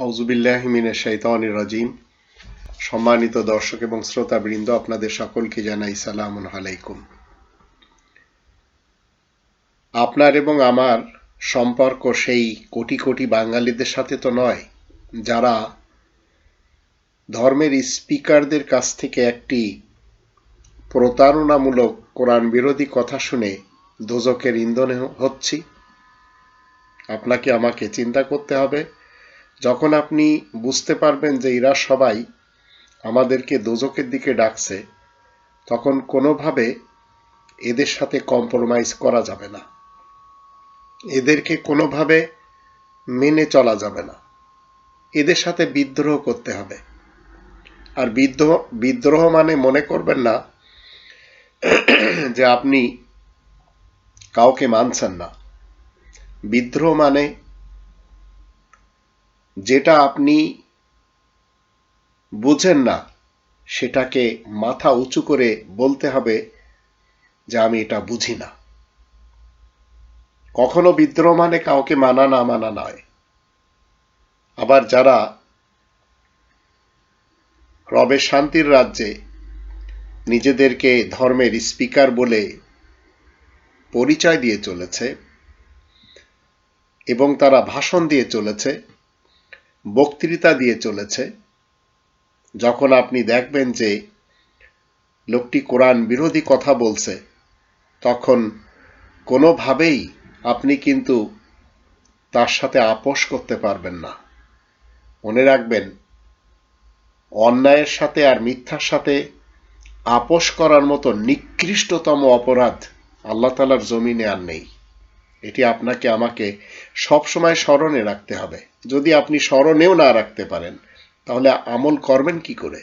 আউজুবিল্লাহমিনের শৈতানির রাজিম। সম্মানিত দর্শক এবং শ্রোতাবৃন্দ, আপনাদের সকলকে জানাই সালাম আলাইকুম। আপনার এবং আমার সম্পর্ক সেই কোটি কোটি বাঙালিদের সাথে তো নয়, যারা ধর্মের স্পিকারদের কাছ থেকে একটি প্রতারণামূলক কোরআন বিরোধী কথা শুনে দোজকের ইন্ধনে হচ্ছি। আপনাকে আমাকে চিন্তা করতে হবে যখন আপনি বুঝতে পারবেন যে এরা সবাই আমাদেরকে দোজকের দিকে ডাকছে, তখন কোনোভাবে এদের সাথে কম্প্রোমাইজ করা যাবে না। এদেরকে কোনোভাবে মেনে চলা যাবে না। এদের সাথে বিদ্রোহ করতে হবে। আর বিদ্রোহ বিদ্রোহ মানে মনে করবেন না যে আপনি কাউকে মানছেন না। বিদ্রোহ মানে যেটা আপনি বুঝেন না, সেটাকে মাথা উঁচু করে বলতে হবে যে আমি এটা বুঝি না। কখনো বিদ্রোহ মানে কাউকে মানা না মানা নয়। আবার যারা রবের শান্তির রাজ্যে নিজেদেরকে ধর্মের স্পিকার বলে পরিচয় দিয়ে চলেছে এবং তারা ভাষণ দিয়ে চলেছে বক্তৃতা দিয়ে চলেছে। যখন আপনি দেখবেন যে লোকটি কোরআন বিরোধী কথা বলছে, তখন কোনোভাবেই আপনি কিন্তু তার সাথে আপোষ করতে পারবেন না। মনে রাখবেন, অন্যায়ের সাথে আর মিথ্যার সাথে আপোষ করার মতো নিকৃষ্টতম অপরাধ আল্লাহ তালার জমিনে আর নেই। এটি আপনাকে, আমাকে সবসময় স্মরণে রাখতে হবে। যদি আপনি স্মরণেও না রাখতে পারেন, তাহলে আমল করবেন কি করে?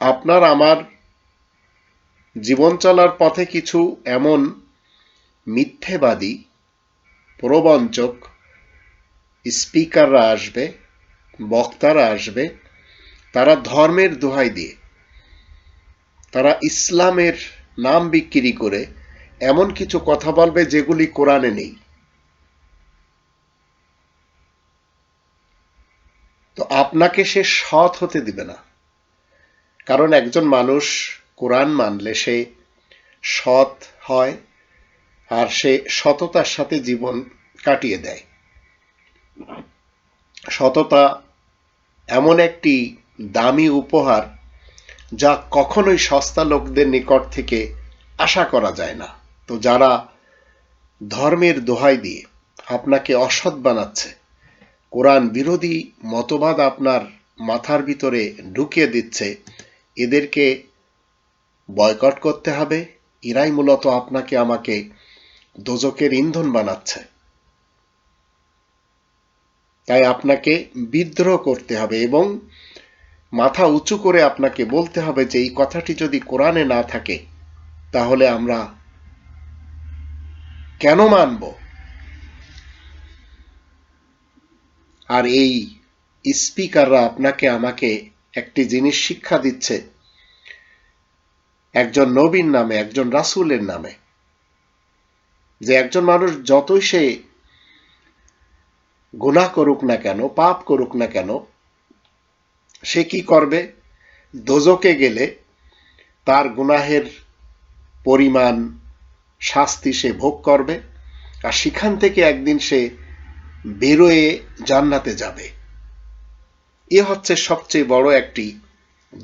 আপনার আমার জীবন চলার পথে কিছু এমন মিথ্যেবাদী, প্রবঞ্চক, স্পিকাররা আসবে, বক্তারা আসবে, তারা ধর্মের দোহাই দিয়ে, তারা ইসলামের নাম বিক্রি করে এমন কিছু কথা বলবে যেগুলি কোরআনে নেই। তো আপনাকে সে সৎ হতে দিবে না। কারণ একজন মানুষ কোরআন মানলে সে সৎ হয় আর সে সততার সাথে জীবন কাটিয়ে দেয়। সততা এমন একটি দামি উপহার যা কখনোই সস্তা লোকদের নিকট থেকে আশা করা যায় না। তো যারা ধর্মের দোহাই দিয়ে আপনাকে অসৎ বানাচ্ছে কোরআন বিরোধী মতবাদ আপনার মাথার ভিতরে ঢুকিয়ে দিচ্ছে, এদেরকে বয়কট করতে হবে। এরাই মূলত আপনাকে আমাকে দোজকের ইন্ধন বানাচ্ছে। তাই আপনাকে বিদ্রোহ করতে হবে এবং মাথা উঁচু করে আপনাকে বলতে হবে যে, এই কথাটি যদি কোরআনে না থাকে, তাহলে আমরা কেন মানব? আর এই স্পিকাররা আপনাকে, আমাকে একটি জিনিস শিক্ষা দিচ্ছে। একজন নবীন নামে, একজন রাসুলের নামে। যে একজন মানুষ যতই সে গুণা করুক না কেন, পাপ করুক না কেন, সে কি করবে? দোজকে গেলে তার গুনাহের পরিমাণ শাস্তি সে ভোগ করবে। আর সেখান থেকে একদিন সে বেরোয়ে জান্নাতে যাবে। এ হচ্ছে সবচেয়ে বড় একটি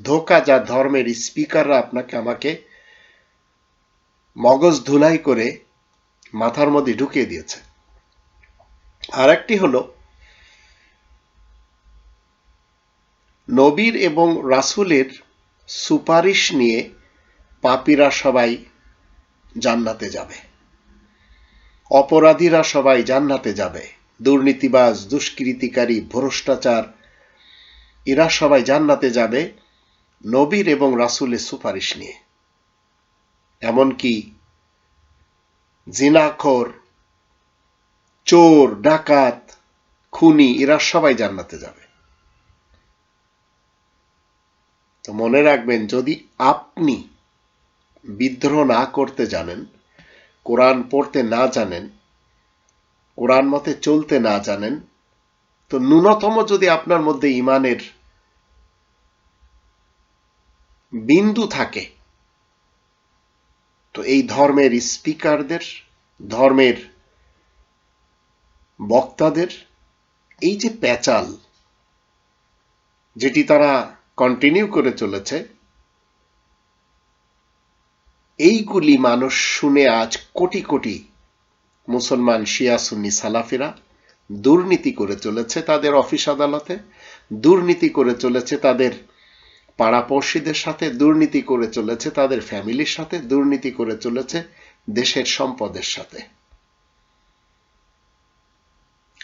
ধোকা যা ধর্মের স্পিকাররা আপনাকে আমাকে মগজ ধুলাই করে মাথার মধ্যে ঢুকিয়ে দিয়েছে। আর একটি হলো, নবীর এবং রাসুলের সুপারিশ নিয়ে পাপীরা সবাই জান্নাতে যাবে। অপরাধীরা সবাই জান্নাতে যাবে। দুর্নীতিবাজ, দুষ্কৃতিকারী, ভ্রষ্টাচার, এরা সবাই জান্নাতে যাবে নবীর এবং রাসুলের সুপারিশ নিয়ে। এমনকি জিনাখর, চোর, ডাকাত, খুনি, এরা সবাই জান্নাতে যাবে। তো মনে রাখবেন, যদি আপনি বিদ্রোহ না করতে জানেন, কোরআন পড়তে না জানেন কোরআন মতে চলতে না জানেন, তো ন্যূনতম যদি আপনার মধ্যে ইমানের বিন্দু থাকে, তো এই ধর্মের স্পিকারদের, ধর্মের বক্তাদের, এই যে প্যাচাল, যেটি তারা কন্টিনিউ করে চলেছে, এইগুলি মানুষ শুনে আজ কোটি কোটি মুসলমান শিয়া সুন্নি সালাফিরা দুর্নীতি করে চলেছে তাদের অফিস আদালতে, দুর্নীতি করে চলেছে তাদের পাড়াপড়শিদের সাথে, দুর্নীতি করে চলেছে তাদের ফ্যামিলির সাথে, দুর্নীতি করে চলেছে দেশের সম্পদের সাথে।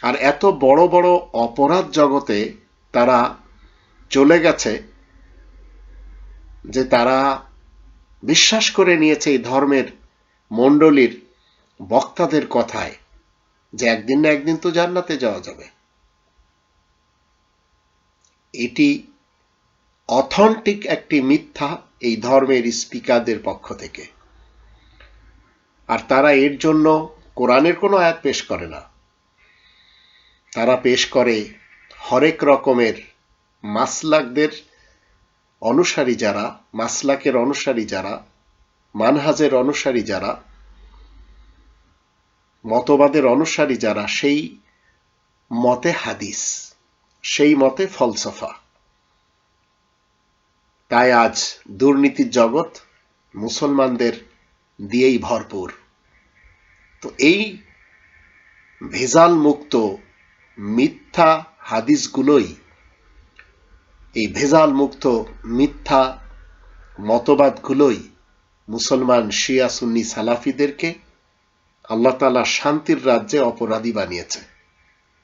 আর এত বড় বড় অপরাধ জগতে তারা চলে গেছে যে তারা বিশ্বাস করে নিয়েছে এই ধর্মের মণ্ডলীর বক্তাদের কথায় যে একদিন না একদিন তো জান্নাতে যাওয়া যাবে। এটি অথেন্টিক একটি মিথ্যা এই ধর্মের স্পিকারদের পক্ষ থেকে। আর তারা এর জন্য কোরআনের কোনো আয়াত পেশ করে না। তারা পেশ করে হরেক রকমের মাসলাকদের অনুসারী যারা, মাসলাকের অনুসারী যারা, মানহাজের অনুসারী যারা মতবাদের অনুসারী যারা, সেই মতে হাদিস, সেই মতে ফলসফা। তাই আজ দুর্নীতির জগৎ মুসলমানদের দিয়েই ভরপুর। তো এই ভেজাল মুক্ত মিথ্যা হাদিসগুলোই, এই ভেজাল মুক্ত মিথ্যা মতবাদগুলোই মুসলমান শিয়া সুন্নি সালাফিদেরকে আল্লাহ তালা শান্তির রাজ্যে অপরাধী বানিয়েছে।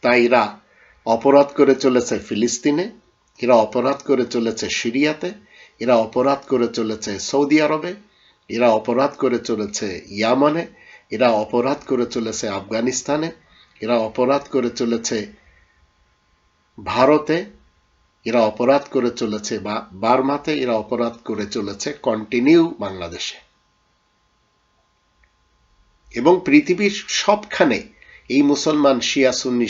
তাই এরা অপরাধ করে চলেছে ফিলিস্তিনে, এরা অপরাধ করে চলেছে সিরিয়াতে, এরা অপরাধ করে চলেছে সৌদি আরবে, এরা অপরাধ করে চলেছে ইয়ামানে, এরা অপরাধ করে চলেছে আফগানিস্তানে, এরা অপরাধ করে চলেছে ভারতে, এরা অপরাধ করে চলেছে বা বার্মাতে, এরা অপরাধ করে চলেছে কন্টিনিউ বাংলাদেশে। এবং পৃথিবীর সবখানে এই মুসলমান শিয়া সুন্নি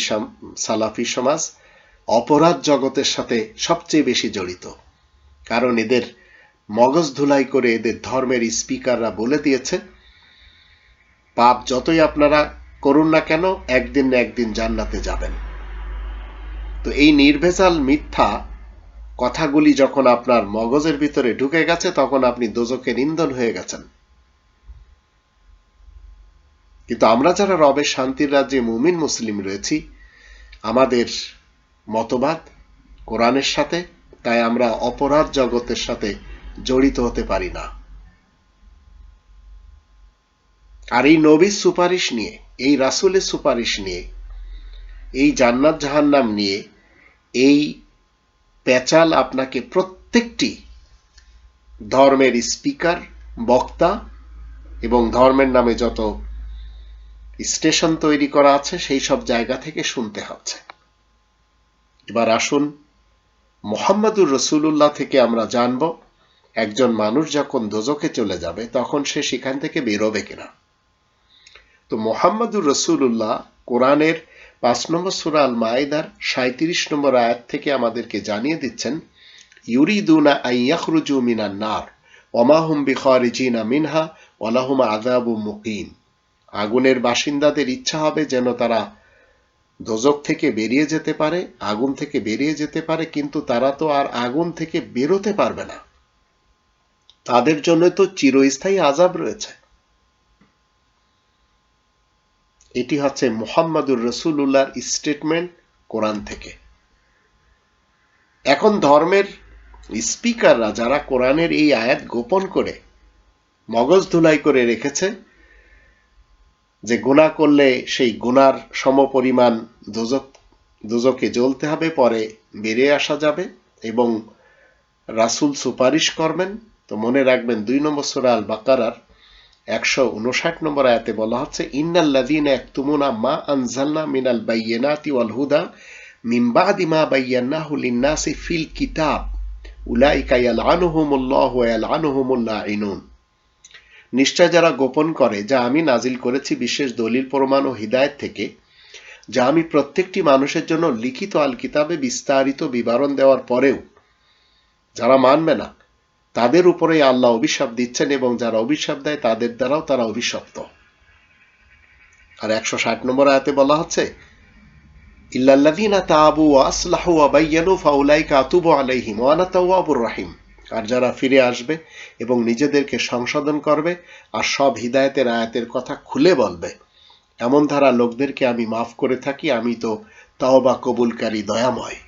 সালাফি সমাজ অপরাধ জগতের সাথে সবচেয়ে বেশি জড়িত। কারণ এদের মগজ ধুলাই করে এদের ধর্মের স্পিকাররা বলে দিয়েছে পাপ যতই আপনারা করুন না কেন, একদিন না একদিন জান্নাতে যাবেন। তো এই নির্ভেজাল মিথ্যা কথাগুলি যখন আপনার মগজের ভিতরে ঢুকে গেছে, তখন আপনি দোজকের ইন্ধন হয়ে গেছেন। কিন্তু আমরা যারা রবের শান্তির রাজ্যে মুমিন মুসলিম রয়েছি, আমাদের মতবাদ কোরআনের সাথে, তাই আমরা অপরাধ জগতের সাথে জড়িত হতে পারি না। আর এই নবীর সুপারিশ নিয়ে, এই রাসুলের সুপারিশ নিয়ে, এই জান্নাত জাহান্নাম নিয়ে, এই পেচাল আপনাকে প্রত্যেকটি ধর্মের স্পিকার, বক্তা এবং ধর্মের নামে যত স্টেশন তৈরি করা আছে, সেই সব জায়গা থেকে শুনতে হচ্ছে। এবার আসুন, মোহাম্মদুর রসুল্লাহ থেকে আমরা জানব, একজন মানুষ যখন দোজকে চলে যাবে, তখন সে সেখান থেকে বেরোবে কিনা। তো মোহাম্মদুর রসুল্লাহ কোরআনের পাঁচ নম্বর সুরা আল মায়েদার সাঁত্রিশ নম্বর আয়াত থেকে আমাদেরকে জানিয়ে দিচ্ছেন, ইউরিদুনা আইয়াখরুজু মিনান নার ওমাহুম বিখারিজিনা মিনহা ওলাহুম আদাবু মুকিম। আগুনের বাসিন্দাদের ইচ্ছা হবে যেন তারা দোজক থেকে বেরিয়ে যেতে পারে, আগুন থেকে বেরিয়ে যেতে পারে, কিন্তু তারা তো আর আগুন থেকে বেরোতে পারবে না। তাদের জন্য তো চিরস্থায়ী আজাব রয়েছে। এটি হচ্ছে মোহাম্মদুর রসুল্লাহর স্টেটমেন্ট কোরআন থেকে। এখন ধর্মের স্পিকাররা যারা কোরআনের এই আয়াত গোপন করে মগজ ধুলাই করে রেখেছে যে গুণা করলে সেই গুনার সমপরিমাণ দুজক, দুজকে জ্বলতে হবে, পরে বেরিয়ে আসা যাবে এবং রাসুল সুপারিশ করবেন। তো মনে রাখবেন, দুই নম্বর সুরা আল বাকারার একশো উনষাট নম্বর আয়াতে বলা হচ্ছে ইন্নাল্লাদিন একতুমুনা মা আনজালনা মিনাল বাইয়েনাতি ওয়াল হুদা মিম্বাদি মা বাইয়ান্নাহু লিন্নাসি ফিল কিতাব। উলাইকা ইয়ালআনুহুমুল্লাহ ওয়া ইয়ালআনুহুমুল লাঈনুন। নিশ্চয় যারা গোপন করে যা আমি নাজিল করেছি বিশেষ দলিল, প্রমাণ ও হিদায়ত থেকে, যে আমি প্রত্যেকটি মানুষের জন্য লিখিত আল কিতাবে বিস্তারিত বিবরণ দেওয়ার পরেও, যারা মানবে না, তাদের উপরে আল্লাহ অভিশাপ দিচ্ছেন এবং যারা অভিশাপ দেয় তাদের দ্বারাও তারা অভিশপ্ত। আর একশো ষাট নম্বর আয়াতে বলা হচ্ছে, ইল্লাল্লাযীনা তাআবু ওয়া আসলাহু ওয়া বায়্যানু ফাউলাইকা আলাইহিম ওয়া তাওয়াবুর রাহিম। আর যারা ফিরে আসবে এবং নিজেদেরকে সংশোধন করবে আর সব হিদায়তের আয়াতের কথা খুলে বলবে, এমন ধারা লোকদেরকে আমি মাফ করে থাকি, আমি তো তাওবা কবুলকারী, দয়াময়।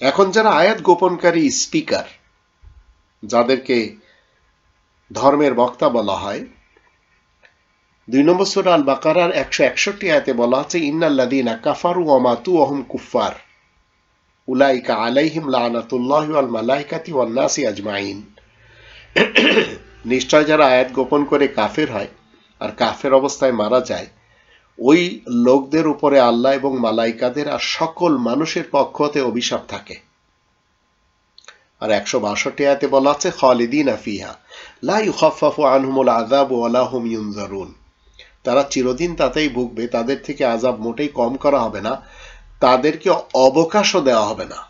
এখন যারা আয়াত গোপনকারী, স্পিকার, যাদেরকে ধর্মের বক্তা বলা হয়, দুই নম্বর সুরা আল বাকারার একশো একষট্টি আয়াতে বলা আছে ইন্নাল্লাদিনা কাফারু ওমাতু অহম কুফার উলাইকা আলাইহিম লানাতুল্লাহ ওয়াল মালাইকাতি ওয়ান আজমাইন। নিশ্চয় যারা আয়াত গোপন করে কাফের হয় আর কাফের অবস্থায় মারা যায়, ওই লোকদের উপরে আল্লাহ এবং মালাইকাদের আর সকল মানুষের পক্ষ হতে অভিশাপ থাকে। আর একশো বাষট্টি আয়াতে বলা আছে, খালিদিন আফিহা লা ইউখাফাফু আনহুমুল আজাব ওয়ালা হুম ইউনজারুন। তারা চিরদিন তাতেই ভুগবে, তাদের থেকে আজাব মোটেই কম করা হবে না। তাদেরকে অবকাশও দেওয়া হবে না।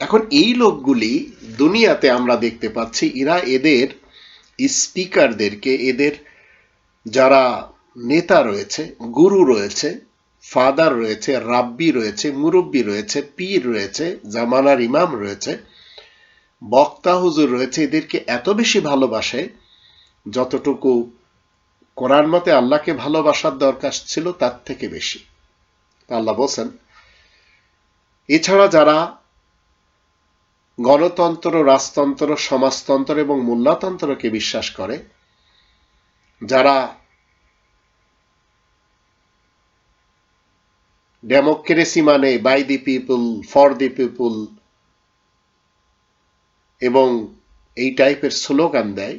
এখন এই লোকগুলি দুনিয়াতে আমরা দেখতে পাচ্ছি, এরা এদের স্পিকারদেরকে, এদের যারা নেতা রয়েছে, গুরু রয়েছে, ফাদার রয়েছে, রাব্বি রয়েছে, মুরব্বী রয়েছে, পীর রয়েছে, জামানার ইমাম রয়েছে, বক্তা হুজুর রয়েছে, এদেরকে এত বেশি ভালোবাসে যতটুকু কোরআন মতে আল্লাহকে ভালোবাসার দরকার ছিল তার থেকে বেশি। আল্লাহ বলছেন, এছাড়া যারা গণতন্ত্র, রাজতন্ত্র, সমাজতন্ত্র এবং মূল্যতন্ত্রকে বিশ্বাস করে, যারা ডেমোক্রেসি মানে by the people, for the people এবং এই টাইপের স্লোগান দেয়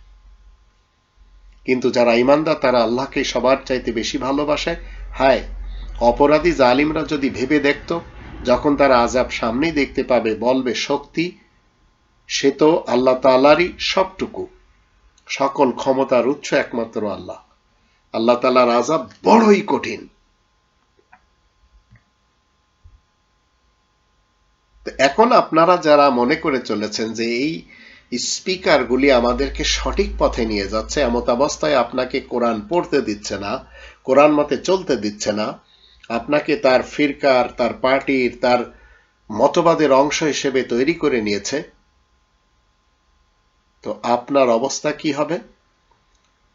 কিন্তু যারা ইমানদার তারা আল্লাহকে সবার চাইতে বেশি ভালোবাসে। হায়, অপরাধী জালিমরা যদি ভেবে দেখত, যখন তারা আজাব সামনেই দেখতে পাবে, বলবে, শক্তি, সে তো আল্লাহ তালারই সবটুকু। সকল ক্ষমতার উৎস একমাত্র আল্লাহ। আল্লাহ তালার আজাব বড়ই কঠিন। এখন আপনারা যারা মনে করে চলেছেন যে এই স্পিকারগুলি আমাদেরকে সঠিক পথে নিয়ে যাচ্ছে, এমত অবস্থায় আপনাকে কোরআন পড়তে দিচ্ছে না, কোরআন মতে চলতে দিচ্ছে না। আপনাকে তার ফিরকার, তার পার্টির, তার মতবাদের অংশ হিসেবে তৈরি করে নিয়েছে। তো আপনার অবস্থা কি হবে?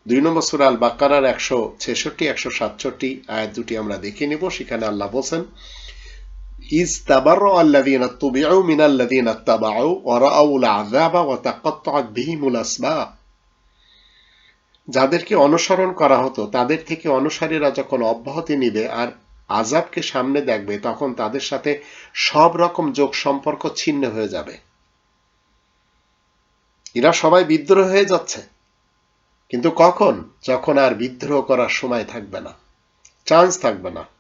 দুই নম্বর সুরাল বাক্কারার একশো ছেষট্টি, একশো সাতষট্টি, আয়াত দুটি আমরা দেখে নেব, সেখানে আল্লাহ বলছেন যাদেরকে অনুসরণ করা হতো, তাদের থেকে অনুসারীরা যখন অব্যাহতি নিবে আর আজাবকে সামনে দেখবে, তখন তাদের সাথে সব রকম যোগ সম্পর্ক ছিন্ন হয়ে যাবে। এরা সবাই বিদ্রোহ হয়ে যাচ্ছে। কিন্তু কখন? যখন আর বিদ্রোহ করার সময় থাকবে না। চান্স থাকবে না।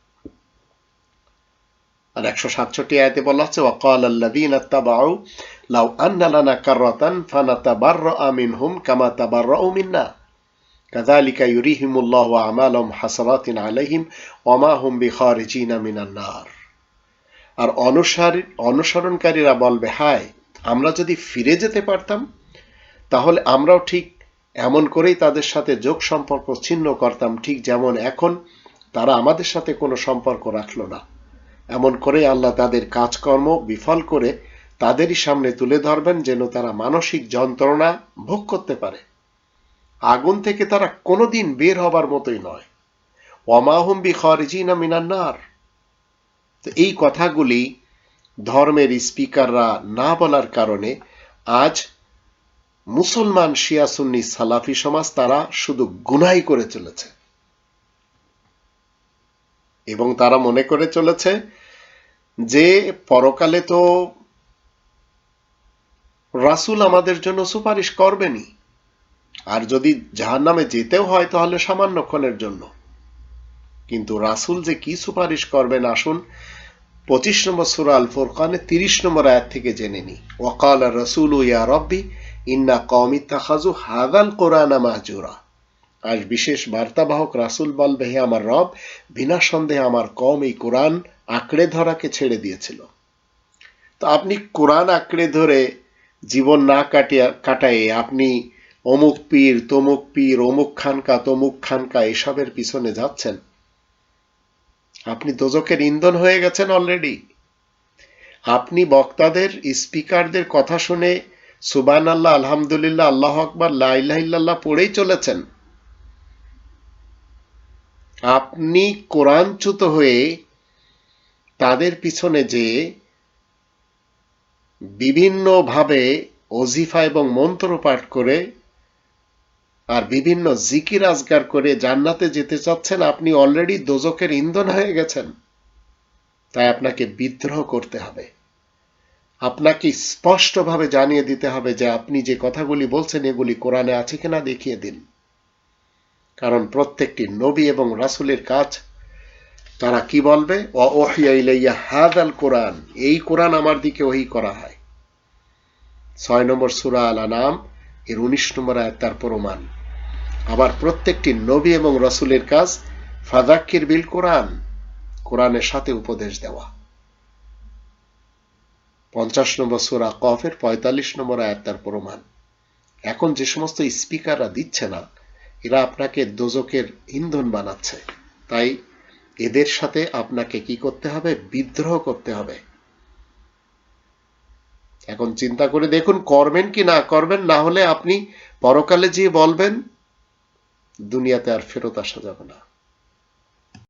আর একশো সাতষট্টি আয়তে বলা হচ্ছে, ওয়াকাল আল্লাদিন আত্তাবাউ লাউ আন্না লানা কাররাতান ফানাতাবাররা মিনহুম কামা তাবাররাউ মিন্না। কাযালিকা ইউরিহিমুল্লাহু আমালাহুম হাসারাতিন আলাইহিম ওমা হুম বিখারিজিনা মিনান নার। আর অনুসারী, অনুসরণকারীরা বলবে, হায়, আমরা যদি ফিরে যেতে পারতাম, তাহলে আমরাও ঠিক এমন করেই তাদের সাথে যোগ সম্পর্ক ছিন্ন করতাম, ঠিক যেমন এখন তারা আমাদের সাথে কোনো সম্পর্ক রাখল না। এমন করে আল্লাহ তাদের কাজকর্ম বিফল করে তাদেরই সামনে তুলে ধরবেন যেন তারা মানসিক যন্ত্রণা ভোগ করতে পারে। আগুন থেকে তারা কোনোদিন বের হবার মতোই নয়। অমাহুম বি খরিজিনা মিনান্নার তো এই কথাগুলি ধর্মের স্পিকাররা না বলার কারণে আজ মুসলমান শিয়া সুন্নি সালাফি সমাজ তারা শুধু গুনাই করে চলেছে। এবং তারা মনে করে চলেছে যে পরকালে তো রাসুল আমাদের জন্য সুপারিশ করবেনই। আর যদি জাহান নামে যেতেও হয় তাহলে সামান্যক্ষণের জন্য। কিন্তু রাসুল যে কি সুপারিশ করবেন আসুন, পঁচিশ নম্বর সুরা আল ফোরকানে তিরিশ নম্বর আয়াত থেকে জেনে নি ওকাল রসুল ইয়া রব্বি, ইন্না কমি তাহাজু হাদাল কোরআনা মাহজুরা। আজ বিশেষ বার্তাবাহক রাসুল বলবে হে আমার রব, বিনা সন্দেহে আমার কম এই কোরআন আঁকড়ে ধরাকে ছেড়ে দিয়েছিল। তো আপনি কোরআন আঁকড়ে ধরে জীবন না কাটিয়া, কাটায়ে আপনি অমুক পীর, তমুক পীর, অমুক খানকা, তমুক খানকা এসবের পিছনে যাচ্ছেন? আপনি দোজকের ইন্ধন হয়ে গেছেন অলরেডি আপনি বক্তাদের, স্পিকারদের কথা শুনে সুবান আল্লাহ আলহামদুলিল্লাহ, আল্লাহ আকবর লাইল্লাহ পড়েই চলেছেন। আপনি কোরআনচ্যুত হয়ে তাদের পিছনে যে বিভিন্নভাবে অজিফা এবং মন্ত্র পাঠ করে আর বিভিন্ন জিকির আজগার করে জান্নাতে যেতে চাচ্ছেন, আপনি অলরেডি দোজকের ইন্ধন হয়ে গেছেন। তাই আপনাকে বিদ্রোহ করতে হবে। আপনাকে স্পষ্টভাবে জানিয়ে দিতে হবে যে আপনি যে কথাগুলি বলছেন, এগুলি কোরআনে আছে কিনা দেখিয়ে দিন। কারণ প্রত্যেকটি নবী এবং রাসুলের কাজ, তারা কি বলবে? হাদ আল কোরআন, এই কোরআন আমার দিকে ওহি করা হয়। ছয় নম্বর সুরা আল আনাম এর উনিশ নম্বর আয়াত, তার প্রমাণ। আবার প্রত্যেকটি নবী এবং রসুলের কাজ ফাদাক্কির বিল কোরআন, কোরআনের সাথে উপদেশ দেওয়া। পঞ্চাশ নম্বর সুরা কফের পঁয়তাল্লিশ নম্বর আয়াত, তার প্রমাণ। এখন যে সমস্ত স্পিকাররা দিচ্ছে না এরা আপনাকে দোজকের ইন্ধন বানাচ্ছে। তাই এদের সাথে আপনাকে কি করতে হবে? বিদ্রোহ করতে হবে। এখন চিন্তা করে দেখুন, করবেন কি না? করবেন না হলে আপনি পরকালে যেয়ে বলবেন, দুনিয়াতে আর ফেরত আসা যাবে না।